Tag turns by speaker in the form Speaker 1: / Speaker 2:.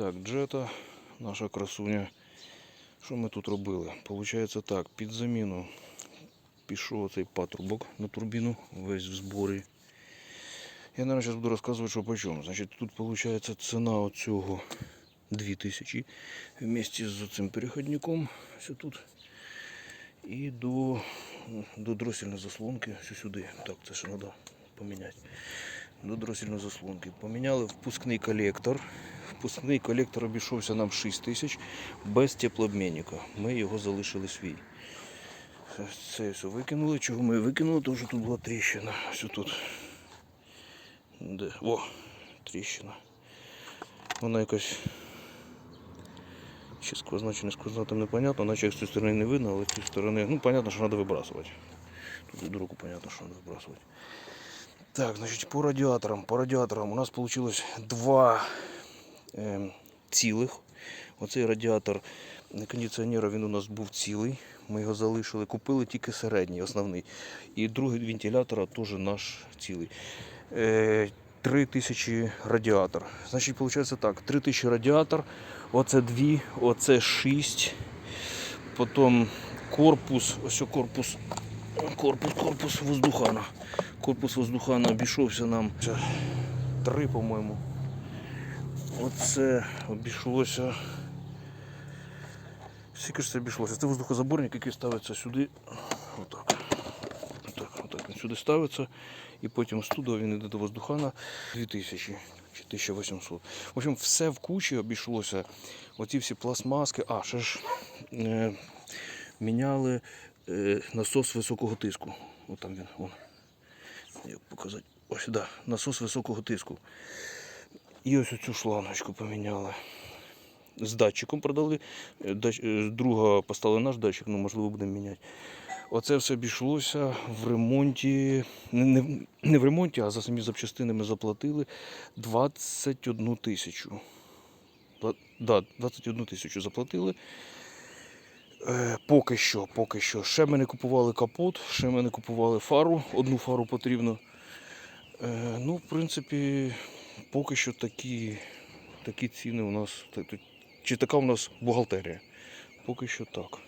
Speaker 1: Так, джета, наша красуня. Що ми тут робили? Получається так, під заміну пішов цей патрубок на турбіну, весь в зборі. Я, наверное, зараз буду розказувати, що по чому. Значить, тут виходить ціна оцього 2000 вместе з цим переходником. Все тут. І до, до дросільної заслонки, все сюди. Так, це ще треба поміняти. До дросільної заслонки. Поміняли впускний колектор. Впускний колектор обійшовся нам 6 тисяч без теплообмінника. Ми його залишили свій. Це все викинули. Чого ми викинули? Тому що тут була тріщина. Все тут. Де? О, тріщина. Вона якась. Чи сквозна, чи не сквозна, там непонятно, наче як з цієї сторони не видно, але з цієї сторони, ну, понятно, що треба вибрасувати. Тут руку понятно, що треба вибрасувати. Так, значить, по радіаторам. По радіаторам у нас вийшло два цілих. Оцей радіатор кондиціонера він у нас був цілий. Ми його залишили, купили тільки середній, основний. І другий вентилятора теж наш цілий. Е, 3000 радіатор. Значить, виходить так: 3000 радіатор, оце 2, оце 6. Потім корпус, ось корпус, корпус, корпус воздухана. Корпус воздухана обійшовся нам 3, по-моєму. Оце обійшлося. Скільки ж це обійшлося? Це воздухозаборник, який ставиться сюди. Отак. Отак, отак він сюди ставиться. І потім з туди він йде до воздухана 2000 чи 1800. В общем, все в кучі обійшлося. Оці всі пластмаски. А, ще ж е, міняли е, насос високого тиску. От там він. Вон. Як показати? Ось сюди. Насос високого тиску. І ось оцю шлангочку поміняли. З датчиком продали. Е, е, Друга поставили наш датчик, ну можливо будемо міняти. Оце все обійшлося в ремонті. Не, в ремонті, а за самі запчастини ми заплатили 21 тисячу. Да, 21 тисячу заплатили. Е, поки що, поки що. Ще ми не купували капот, ще ми не купували фару. Одну фару потрібно. Ну, в принципі, поки що такі, такі ціни у нас. Чи така у нас бухгалтерія? Поки що так.